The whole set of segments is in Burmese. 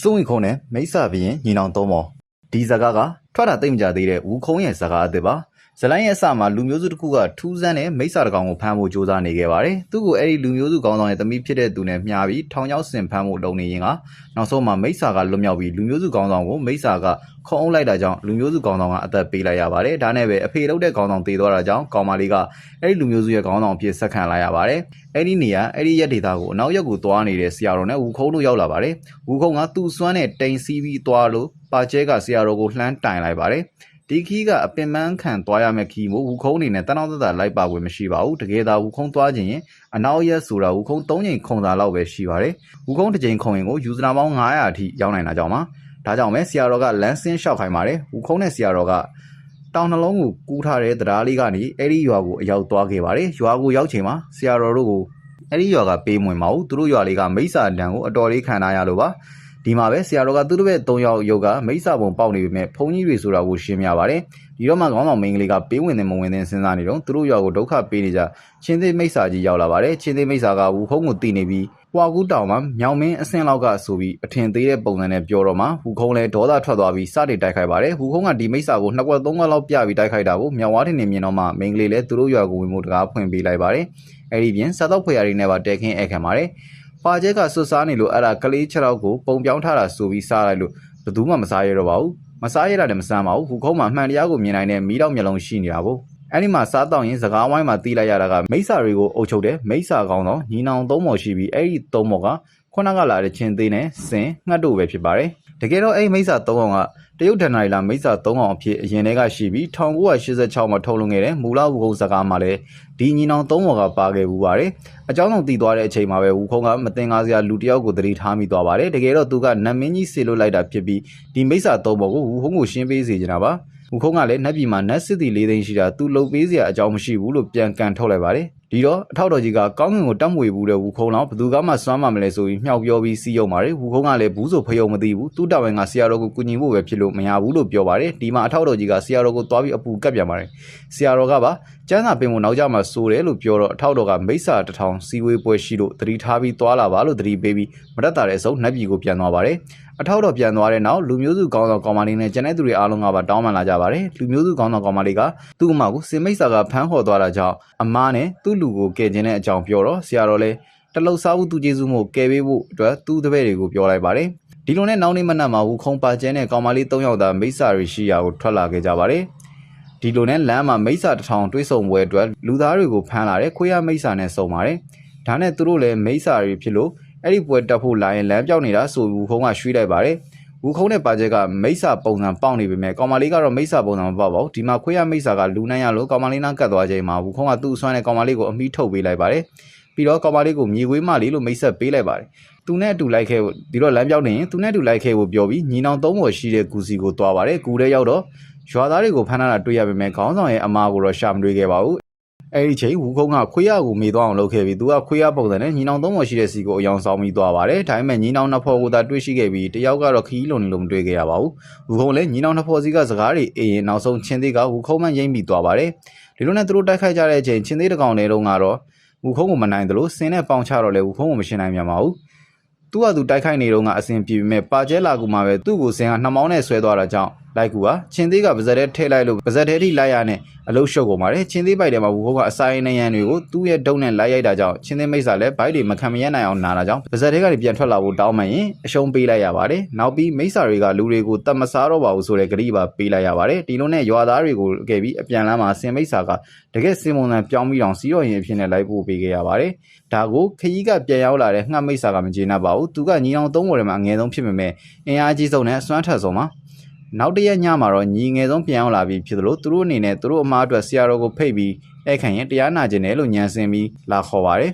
စွန့်ဝင်ခုံနဲ့မိစ္ဆာဘရင်ညီနောင်သုံးမော်ဒီဇကားကထွက်တာတိတ်မကြသေးတဲ့ဝူခုံရဲ့ဇကားအသစ်ပါ ဇလိုင်းရဲ့အစမှာလူမျိုးစုတစ်ခုကထူးဆန်းတဲ့မိစ္ဆာတစ်ကောင်ကိုဖမ်းဖို့ကြိုးစားနေခဲ့ပါတယ်သူ့ကိုအဲ့ဒီလူမျိုးစုကောင်းဆောင်ရဲ့သမီးဖြစ်တဲ့သူနဲ့မျှပြီးထောင်ချောက်ဆင်ဖမ်းဖို့လုပ်နေရင်ကနောက်ဆုံးမှာမိစ္ဆာကလွတ်မြောက်ပြီးလူမျိုးစုကောင်းဆောင်ကိုမိစ္ဆာကခုံအုပ်လိုက်တာကြောင့်လူမျိုးစုကောင်းဆောင်ကအသက်ပေးလိုက်ရပါတယ်ဒါနဲ့ပဲအဖေလုပ်တဲ့ကောင်းဆောင်တည်သွားတာကြောင့်ကောင်မလေးကအဲ့ဒီလူမျိုးစုရဲ့ကောင်းဆောင်အဖြစ်ဆက်ခံလိုက်ရပါတယ်အဲ့ဒီနေရာအဲ့ဒီရက်ဒေတာကိုအနောက်ရက်ကိုသွားနေတဲ့ဆရာတော်နဲ့ဝူခုံးတို့ရောက်လာပါတယ်ဝူခုံးကသူ့စွမ်းနဲ့တိန်စီးပြီးသွားလို့ပါကျဲကဆရာတော်ကိုလှမ်းတိုင်လိုက်ပါတယ် ဒီခီးကအပင်ပန်းခံသွားရမယ့်ခီးမို့ဝူခုံးအနေနဲ့တနောက်သက်သာလိုက်ပါဝင်မရှိပါဘူးတကယ်သာဝူခုံးသွားခြင်းရင်အနောက်ရက်ဆိုတာဝူခုံး၃ချိန်ခုံသာလောက်ပဲရှိပါတယ်ဝူခုံးတစ်ချိန်ခုံရင်ကိုယူဇနာပေါင်း900အထိရောက်နိုင်တာကြောင့်ပါဒါကြောင့်ပဲဆရာတော်ကလမ်းဆင်းလျှောက်ခိုင်းပါတယ်ဝူခုံးနဲ့ဆရာတော်ကတောင်နှလုံးကိုကူးထားတဲ့တရားလေးကနေအဲ့ဒီရွာကိုအရောက်သွားခဲ့ပါတယ်ရွာကိုရောက်ချိန်မှာဆရာတော်တို့ကိုအဲ့ဒီရွာကပေးမဝင်ပါဘူးသူတို့ရွာလေးကမိစ္ဆာတန်ကိုအတော်လေးခံထားရလို့ပါ ဒီမှာပဲဆရာတော်ကသူတို့ရဲ့၃ယောက်ယုတ်ကမိစ္ဆာပုံပေါက်နေပေမဲ့ဘုန်းကြီးတွေဆိုတာကိုရှင်းပြပါတယ်ဒီတော့မှခေါင်းဆောင်မင်းကလေးကပေးဝင်တယ်မဝင်တယ်စဉ်းစားနေတော့သူတို့ရွာကိုဒုက္ခပေးနေကြချင်းသေးမိစ္ဆာကြီးရောက်လာပါတယ်ချင်းသေးမိစ္ဆာကဝူခုံးကိုတီနေပြီးဟွာကူးတောင်မှာမြောင်မင်းအဆင့်လောက်ကဆိုပြီးအထင်သေးတဲ့ပုံစံနဲ့ပြောတော့မှဟူခုံးလဲဒေါသထွက်သွားပြီးစတင်တိုက်ခိုက်ပါတယ်ဟူခုံးကဒီမိစ္ဆာကိုနှစ်ကွက်သုံးကွက်လောက်ပြပြီးတိုက်ခိုက်တာကိုမြောင်ဝါးထင်နေမြင်တော့မှမင်းကလေးလဲသူတို့ရွာကိုဝင်မှုတကားဖွင့်ပေးလိုက်ပါတယ်အဲ့ဒီပြင်စားတော့ဖွေရာတွေနဲ့ပါတဲခင်းအခမ်းပါတယ် ပါကျဲကဆွတ်စားနေလို့အဲ့ဒါကလေး6ယောက်ကိုပုံပြောင်းထားတာဆိုပြီးစားလိုက်လို့ဘယ်သူမှမစားရတော့ပါဘူးမစားရတာလည်းမစမ်းပါဘူးဟူခုံးမှာမှန်တရားကိုမြင်နိုင်တဲ့မီးတော့မျက်လုံးရှိနေတာပေါ့အဲ့ဒီမှာစားတော့ရင်စကားဝိုင်းမှာတီးလိုက်ရတာကမိစ္ဆာတွေကိုအုပ်ချုပ်တယ်မိစ္ဆာကောင်းတော့ညီနောင်သုံးမော်ရှိပြီးအဲ့ဒီသုံးမော်ကခုနကလာတဲ့ချင်းသေးနဲ့စင်ငှက်တို့ပဲဖြစ်ပါတယ် တကယ်တော့အဲ့ဒီမိစ္ဆာသုံးကောင်ကတရုတ်ဒဏ္ဍာရီလာမိစ္ဆာသုံးကောင်အဖြစ်အရင်တည်းကရှိပြီး1986မှာထုတ်လွှင့်ခဲ့တဲ့မူလဝူကုန်းစကားမှာလည်းဒီညီနောင်သုံးမော်ကပါခဲ့ဘူးပါတယ်အကြောင်းဆုံးတည်သွားတဲ့အချိန်မှာပဲဝူခုံးကမတင်ကားစရာလူတစ်ယောက်ကိုတတိထားမိသွားပါတယ်တကယ်တော့သူကနတ်မင်းကြီးဆေလွတ်လိုက်တာဖြစ်ပြီးဒီမိစ္ဆာသုံးမော်ကိုဝူခုံးကိုရှင်းပေးစေချင်တာပါဝူခုံးကလည်းနတ်ပြည်မှာနတ်စစ်တီ၄သိန်းရှိတာသူလုံပေးစရာအကြောင်းမရှိဘူးလို့ပြန်ကန်ထုတ်လိုက်ပါတယ် ဒီတော့အထောက်တော်ကြီးကကောင်းကင်ကိုတတ်မွေဘူးတဲ့ဝူခုံးတော့ဘယ်သူကမှစွမ်းမမလဲဆိုပြီးမြောက်ပြောပြီးစီးရုံပါတယ်ဝူခုံးကလည်းဘူးဆိုဖယုံမသိဘူးသူ့တာဝန်ကဆရာတော်ကိုကူညီဖို့ပဲဖြစ်လို့မရဘူးလို့ပြောပါတယ်ဒီမှာအထောက်တော်ကြီးကဆရာတော်ကိုသွားပြီးအပူကပ်ပြန်ပါတယ်ဆရာတော်ကပါကျန်းစာပင်ကိုနောက်ကြမှာစိုးတယ်လို့ပြောတော့အထောက်တော်ကမိစ္ဆာတထောင်စီဝေးပွဲရှိလို့တတိထားပြီးသွားလာပါလို့တတိပေးပြီးမတက်တာတဲ့အစုံနတ်ပြည်ကိုပြန်သွားပါတယ်အထောက်တော်ပြန်သွားတဲ့နောက်လူမျိုးစုကောင်းဆောင်ကောင်မလေးနဲ့ကျန်တဲ့သူတွေအားလုံးကပါတောင်းပန်လာကြပါတယ်လူမျိုးစုကောင်းဆောင်ကောင်မလေးကသူ့အမကိုစင်မိတ်စာကဖမ်းခေါ်သွားတာကြောင့်အမားနဲ့သူ့လူကိုကယ်ခြင်းတဲ့အကြောင်းပြောတော့ဆရာတော်လည်းတလုတ်စားဖို့သူကျေးဇူးမို့ကယ်ပေးဖို့အတွက်သူ့တပည့်တွေကိုပြောလိုက်ပါတယ်ဒီလိုနဲ့နောက်နေ့မနက်မှာဝူခုံပါကျဲနဲ့ကောင်မလေး၃ယောက်သာမိစ္ဆာတွေရှိရာကိုထွက်လာခဲ့ကြပါတယ်ဒီလိုနဲ့လမ်းမှာမိစ္ဆာတစ်ထောင်တွေးဆုံပွဲအတွက်လူသားတွေကိုဖမ်းလာတယ်ခွေးရမိစ္ဆာနဲ့စုံပါတယ်ဒါနဲ့သူတို့လည်းမိစ္ဆာတွေဖြစ်လို့ အဲ့ဒီပွဲတက်ဖို့လာရင်လမ်းပြောက်နေတာဆိုဝူခုံးကရွှေ့လိုက်ပါတယ်ဝူခုံးနဲ့ပါချက်ကမိစ္ဆာပုံစံပေါက်နေပေမဲ့ကောင်မလေးကတော့မိစ္ဆာပုံစံမပေါက်ပါဘူးဒီမှာခွေးရမိစ္ဆာကလူနိုင်ရလို့ကောင်မလေးနားကတ်သွားချိန်မှာဝူခုံးကသူ့အစွမ်းနဲ့ကောင်မလေးကိုအမိထုတ်ပေးလိုက်ပါတယ်ပြီးတော့ကောင်မလေးကိုမြေခွေးမလေးလို့မိတ်ဆက်ပေးလိုက်ပါတယ်သူနဲ့အတူလိုက်ခဲ့ဖို့ဒီတော့လမ်းပြောက်နေရင်သူနဲ့အတူလိုက်ခဲ့ဖို့ပြောပြီးညီနောင်သုံးပေါ်ရှိတဲ့ကူစီကိုသွားပါတယ်ကူထဲရောက်တော့ရွာသားတွေကိုဖမ်းထားတာတွေ့ရပေမဲ့ခေါင်းဆောင်ရဲ့အမားကိုတော့ရှာမတွေ့ခဲ့ပါဘူး အဲ့ဒီချိန်ဝူခုံးကခွေးရကိုမေသွားအောင်လုပ်ခဲ့ပြီးသူကခွေးရပုံစံနဲ့ညီနောင်သုံးပေါ်ရှိတဲ့စီကိုအယောင်ဆောင်ပြီးသွားပါတယ်ဒါပေမဲ့ညီနောင်နှစ်ဖော်ကိုသာတွေ့ရှိခဲ့ပြီးတယောက်ကတော့ခီးလုံးနေလို့မတွေ့ခဲ့ရပါဘူးဝူခုံးလည်းညီနောင်နှစ်ဖော်စီကစကားတွေအေးရင်နောက်ဆုံးချင်းသေးကဝူခုံးမှရိမ့်ပြီးသွားပါတယ်ဒီလိုနဲ့သူတို့တိုက်ခိုက်ကြတဲ့အချိန်ချင်းသေးတကောင်တွေလုံးကတော့ဝူခုံးကိုမနိုင်တယ်လို့စင်းနဲ့ပေါင်ချတော့လဲဝူခုံးကိုမရှင်းနိုင်ပြန်ပါဘူးသူကသူတိုက်ခိုက်နေတော့ကအဆင်ပြေပေမဲ့ပါကျဲလာကူမှာပဲသူ့ကိုစင်ကနှမောင်းနဲ့ဆွဲသွားတာကြောင့် လိုက်ကူဟာချင်းသေးကပါဇက်ထဲထည့်လိုက်လို့ပါဇက်ထဲထိလိုက်ရနဲ့အလုတ်ရှုပ်ကုန်ပါတယ်ချင်းသေးပိုက်ထဲမှာဘူခိုးကအစာရင်းနေရန်တွေကိုသူ့ရဲ့ဒုံနဲ့လိုက်ရိုက်တာကြောင့်ချင်းသေးမိတ်ဆာလည်းဘိုက်တွေမခံမရနိုင်အောင်နာတာကြောင့်ပါဇက်ထဲကနေပြန်ထွက်လာဖို့တောင်းမှရင်အရှုံးပေးလိုက်ရပါတယ်နောက်ပြီးမိတ်ဆာတွေကလူတွေကိုတတ်မစားတော့ပါဘူးဆိုတဲ့ကြိပါပေးလိုက်ရပါတယ်ဒီလိုနဲ့ရွာသားတွေကိုကဲပြီးအပြန်လမ်းမှာစင်မိတ်ဆာကတကယ်စင်မွန်တန်ပြောင်းပြီးအောင်စီရော်ရင်အဖြစ်နဲ့လိုက်ပို့ပေးခဲ့ရပါတယ်ဒါကိုခရီးကပြန်ရောက်လာတဲ့ငှက်မိတ်ဆာကမကျေနပ်ပါဘူးသူကညီအောင်သုံးပေါ်ထဲမှာအငယ်ဆုံးဖြစ်ပေမဲ့အင်အားကြီးဆုံးနဲ့အစွမ်းထက်ဆုံးပါ နောက်တရက်ညမှာတော့ညီငယ်ဆုံးပြန်ရောက်လာပြီးဖြစ်သလိုသူတို့အနေနဲ့သူတို့အမားအတွက်ဆရာတော်ကိုဖိတ်ပြီးအဲ့ခံရင်တရားနာကျင်တယ်လို့ညံစင်ပြီးလာခေါ်ပါတယ်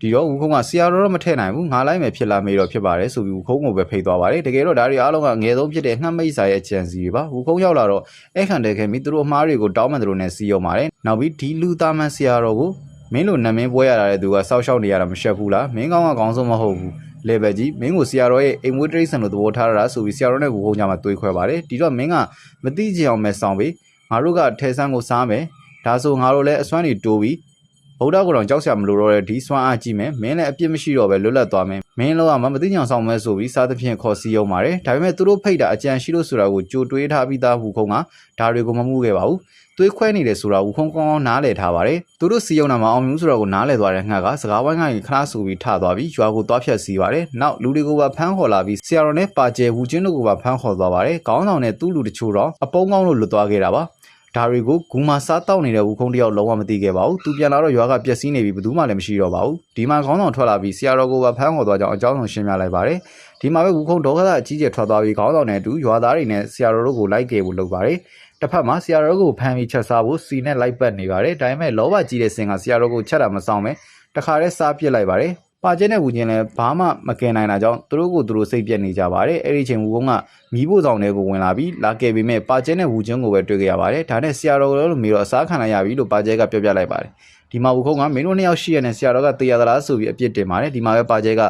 ဒီတော့ဦးခုံးကဆရာတော်တော့မထည့်နိုင်ဘူးငါလိုက်မယ်ဖြစ်လာမေးတော့ဖြစ်ပါတယ်ဆိုပြီးဦးခုံးကိုပဲဖိတ်သွားပါတယ်တကယ်တော့ဒါတွေအားလုံးကငယ်ဆုံးဖြစ်တဲ့နှမ်းမိတ်စာရဲ့အကြံစီတွေပါဦးခုံးရောက်လာတော့အဲ့ခံတယ်ခင်ပြီးသူတို့အမားတွေကိုတောင်းမှန်သူတို့နဲ့စီးရုံပါတယ်နောက်ပြီးဒီလူသားမန်ဆရာတော်ကိုမင်းလိုနာမည်ပွဲရတာတဲ့သူကစောက်ရှောက်နေရတာမရှက်ဘူးလားမင်းကောင်းကကောင်းဆုံးမဟုတ်ဘူး လေဘယ်ကြီးမင်းကိုဆရာတော်ရဲ့အိမ်မွေးတရိတ်ဆန်လို့သဘောထားရတာဆိုပြီးဆရာတော်နဲ့ကိုကုန်းကြမှာတွေးခွဲပါတယ်ဒီတော့မင်းကမသိကြအောင်မဲ့ဆောင်ပြီးငါတို့ကထဲဆန်းကိုစားမယ်ဒါဆိုငါတို့လည်းအစွမ်းတွေတိုးပြီး ဗုဒ္ဓကိုယ်တော်ကြောက်စရာမလိုတော့တဲ့ဒီစွမ်းအားကြီးမယ်မင်းလည်းအပြစ်မရှိတော့ပဲလွတ်လပ်သွားမယ်မင်းလောကမှာမသိညောင်ဆောင်မဲဆိုပြီးစားသဖြင့်ခေါ်စီအောင်ပါတယ်ဒါပေမဲ့သူတို့ဖိတ်တာအကြံရှိလို့ဆိုတာကိုကြိုတွေးထားပြီးသားဝူခုံကဒါတွေကိုမမှုခဲ့ပါဘူးသွေးခွဲနေတယ်ဆိုတာဝူခုံကောင်းကောင်းနားလည်ထားပါတယ်သူတို့စီယုံနာမှာအောင်မြင်ဆိုတာကိုနားလည်သွားတဲ့ငှက်ကစကားဝိုင်းကနေခဏဆိုပြီးထသွားပြီးရွာကိုသွားဖြတ်စီးပါတယ်နောက်လူတွေကိုပါဖမ်းခေါ်လာပြီးဆရာတော်နဲ့ပါကျဲဝူချင်းတို့ကိုပါဖမ်းခေါ်သွားပါတယ်ခေါင်းဆောင်နဲ့သူ့လူတချို့တော့အပုံးကောင်းလို့လွတ်သွားခဲ့တာပါ ဒါတွေကိုဂူမာစားတောက်နေတဲ့ဝူခုံတယောက်လုံးဝမသိခဲ့ပါဘူး။သူပြန်လာတော့ရွာကပျက်စီးနေပြီးဘယ်သူမှလည်းမရှိတော့ပါဘူး။ဒီမှာခေါင်းဆောင်ထွက်လာပြီးဆရာတော်ကိုပါဖမ်းခေါ်သွားကြောင်းအကြောင်းဆောင်ရှင်းပြလိုက်ပါတယ်။ဒီမှာပဲဝူခုံဒေါကသအကြီးကျယ်ထွက်သွားပြီးခေါင်းဆောင်နဲ့အတူရွာသားတွေနဲ့ဆရာတော်တို့ကိုလိုက်ကြဖို့လုပ်ပါတယ်။တစ်ဖက်မှာဆရာတော်ကိုဖမ်းပြီးချက်စားဖို့စီနဲ့လိုက်ပတ်နေပါတယ်။ဒါပေမဲ့လောဘကြီးတဲ့စင်ကဆရာတော်ကိုချက်တာမဆောင်ပဲတခါတည်းစားပစ်လိုက်ပါတယ်။ ပါကျင်းတဲ့ဝူချင်းလည်းဘာမှမကင်နိုင်တာကြောင့်သူတို့ကိုသူတို့စိတ်ပြက်နေကြပါတယ်။အဲ့ဒီချိန်ဝူကုန်းကမီးဖို့ဆောင်တွေကိုဝင်လာပြီးလာခဲ့ပေမဲ့ပါကျင်းတဲ့ဝူချင်းကိုပဲတွေ့ခဲ့ရပါတယ်။ဒါနဲ့ဆရာတော်ကလည်းမေတော့အစားခံလိုက်ရပြီလို့ပါကျဲကပြောပြလိုက်ပါတယ်။ဒီမှာဝူကုန်းကမင်းတို့နှစ်ယောက်ရှိရတဲ့ဆရာတော်ကတေးရသလားဆိုပြီးအပြစ်တင်ပါတယ်။ဒီမှာပဲပါကျဲက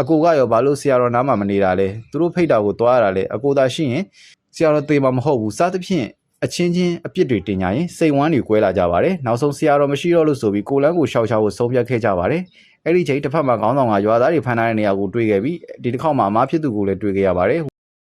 အကိုကရောဘာလို့ဆရာတော်နားမှာမနေတာလဲ။သူတို့ဖိတ်တာကိုတွားရတာလဲအကိုသာရှိရင်ဆရာတော်တေးမှာမဟုတ်ဘူး။စသဖြင့်အချင်းချင်းအပြစ်တွေတင်ကြရင်စိတ်ဝမ်းတွေကွဲလာကြပါတယ်။နောက်ဆုံးဆရာတော်မရှိတော့လို့ဆိုပြီးကိုလန်းကိုရှောက်ချဖို့ဆုံးဖြတ်ခဲ့ကြပါတယ်။ အဲ့ဒီချိန်တစ်ဖက်မှာခေါင်းဆောင်ကရွာသားတွေဖမ်းထားတဲ့နေရာကိုတွေ့ခဲ့ပြီးဒီတစ်ခေါက်မှာအမားဖြစ်သူကိုလည်းတွေ့ခဲ့ရပါတယ်။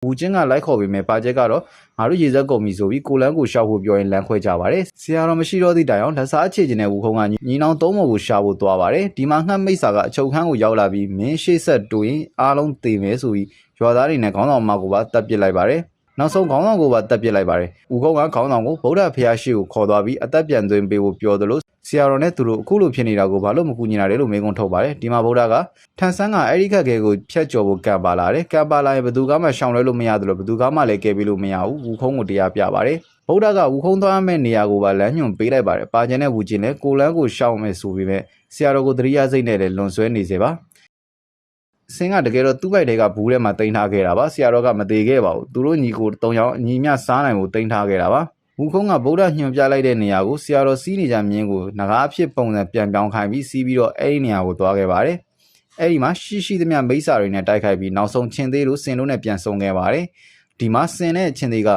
ဝူချင်းကလိုက်ခေါ်ပြီးမဲ့ပါချက်ကတော့ငါတို့ရေစက်ကုန်ပြီဆိုပြီးကိုလန်းကိုရှောက်ဖို့ပြောရင်လမ်းခွဲကြပါတယ်။ဆရာတော်မရှိတော့သည့်တိုင်အောင်လက်စားအခြေကျင်တဲ့ဝူခုံကညီနောင်သုံးပုံကိုရှာဖို့သွားပါတယ်။ဒီမှာငှက်မိတ်စာကအချုပ်ခန်းကိုရောက်လာပြီးမင်းရှေ့ဆက်တူရင်အားလုံးတေမယ်ဆိုပြီးရွာသားတွေနဲ့ခေါင်းဆောင်မကိုပါတပ်ပစ်လိုက်ပါတယ်။ နောက်ဆုံးခေါင်းဆောင်ကိုပါတက်ပစ်လိုက်ပါတယ်။ဦးကုန်းကခေါင်းဆောင်ကိုဗုဒ္ဓဖျားရှိကိုခေါ်သွားပြီးအသက်ပြန်သွင်းပေးဖို့ပြောသလိုဆရာတော်နဲ့သူတို့အခုလိုဖြစ်နေတာကိုဘာလို့မကူညီတာလဲလို့မေးခွန်းထုတ်ပါတယ်။ဒီမှာဗုဒ္ဓကထန်ဆန်းကအဲ့ဒီခက်ခဲကိုဖျက်ကျော်ဖို့ကံပါလာတယ်။ကံပါလာရင်ဘယ်သူကမှရှောင်လွဲလို့မရသလိုဘယ်သူကမှလည်းကယ်ပေးလို့မရဘူး။ဦးခုံးကိုတရားပြပါတယ်။ဗုဒ္ဓကဦးခုံးသွားမဲ့နေရာကိုပါလမ်းညွန်ပေးလိုက်ပါတယ်။ပါကျင်တဲ့ဝူကျင်လည်းကိုလန်းကိုရှောင်မယ်ဆိုပြီးပဲဆရာတော်ကိုတရိယာစိတ်နဲ့လည်းလွန်ဆွဲနေစေပါ။ စင်ကတကယ်တော့သူ့ဘိုက်တွေကဘူးထဲမှာတင်ထားခဲ့တာပါဆရာတော်ကမသေးခဲ့ပါဘူးသူတို့ညီကိုတုံချောင်းညီမြစားနိုင်ဖို့တင်ထားခဲ့တာပါဝူခုံးကဗုဒ္ဓညွှန်ပြလိုက်တဲ့နေရာကိုဆရာတော်စီးနေကြမြင်းကိုငကားအဖြစ်ပုံစံပြန်ပြောင်းခိုင်းပြီးစီးပြီးတော့အဲ့ဒီနေရာကိုသွားခဲ့ပါတယ်အဲ့ဒီမှာရှိရှိသမျှမိစ္ဆာတွေနဲ့တိုက်ခိုက်ပြီးနောက်ဆုံးချင်းသေးလို့စင်တို့နဲ့ပြန်ဆုံခဲ့ပါတယ်ဒီမှာစင်တဲ့ချင်းသေးက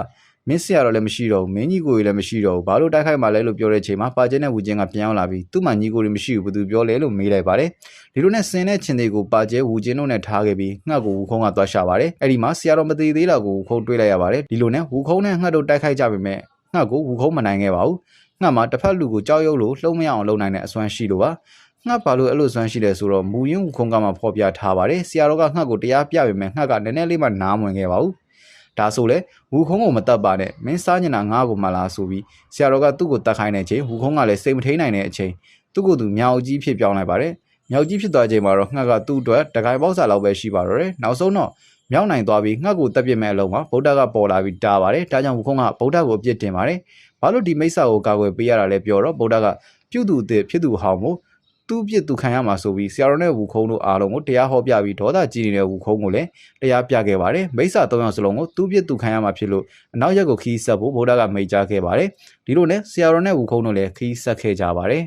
မင်းဆရာတော်လည်းမရှိတော့ဘူးမင်းကြီးကိုကြီးလည်းမရှိတော့ဘူးဘာလို့တိုက်ခိုက်မှလဲလို့ပြောတဲ့ချိန်မှာပါကျင်းနဲ့ဝူချင်းကပြန်ရောက်လာပြီးသူ့မှာညီကိုကြီးမရှိဘူးဘယ်သူပြောလဲလို့မေးလိုက်ပါတယ်ဒီလိုနဲ့စင်တဲ့ချင်းသေးကိုပါကျဲဝူချင်းတို့နဲ့ထားခဲ့ပြီးငှက်ကိုဝူခုံးကသွားရှာပါတယ်အဲ့ဒီမှာဆရာတော်မသေးသေးတာကိုဝူခုံးတွေးလိုက်ရပါတယ်ဒီလိုနဲ့ဝူခုံးနဲ့ငှက်တို့တိုက်ခိုက်ကြပေမဲ့ငှက်ကိုဝူခုံးမနိုင်ခဲ့ပါဘူးငှက်မှာတစ်ဖက်လူကိုကြောက်ရွံ့လို့လှုံးမရအောင်လုပ်နိုင်တဲ့အစွမ်းရှိလို့ပါငှက်ပါလို့အဲ့လိုစွမ်းရှိတယ်ဆိုတော့မူရင်းဝူခုံးကမှဖော်ပြထားပါတယ်ဆရာတော်ကငှက်ကိုတရားပြပေမဲ့ငှက်ကနည်းနည်းလေးမှနားမဝင်ခဲ့ပါဘူး ဒါဆိုလေဝူခုံးကိုမတတ်ပါနဲ့မင်းစားညနာငါ့ကိုမလားဆိုပြီးဆရာတော်ကသူ့ကိုတတ်ခိုင်းတဲ့အချိန်ဝူခုံးကလည်းစိတ်မထိန်နိုင်တဲ့အချိန်သူ့ကိုယ်သူမြောက်ကြီးဖြစ်ပြောင်းလိုက်ပါတယ်မြောက်ကြီးဖြစ်သွားချိန်မှာတော့ငှက်ကသူ့အတွက်တကိုင်ပေါက်စာလောက်ပဲရှိပါတော့တယ်နောက်ဆုံးတော့မြောက်နိုင်သွားပြီးငှက်ကိုတက်ပြစ်မဲ့အလုံးမှာဗုဒ္ဓကပေါ်လာပြီးတားပါတယ်ဒါကြောင့်ဝူခုံးကဗုဒ္ဓကိုအပြစ်တင်ပါတယ်ဘာလို့ဒီမိစ္ဆာကိုကာကွယ်ပေးရတာလဲပြောတော့ဗုဒ္ဓကပြုသူအစ်ဖြစ်သူဟောင်းမို့ သူ့ပြစ်သူခံရမှာဆိုပြီးဆရာတော်နဲ့ဝူခုံးတို့အားလုံးကိုတရားဟောပြပြီးဒေါသကြီးနေတဲ့ဝူခုံးကိုလည်းတရားပြခဲ့ပါတယ်မိစ္ဆာ၃ယောက်စလုံးကိုသူ့ပြစ်သူခံရမှာဖြစ်လို့အနောက်ရက်ကိုခီးဆက်ဖို့ဗုဒ္ဓကမိန့်ကြားခဲ့ပါတယ်ဒီလိုနဲ့ဆရာတော်နဲ့ဝူခုံးတို့လည်းခီးဆက်ခဲ့ကြပါတယ်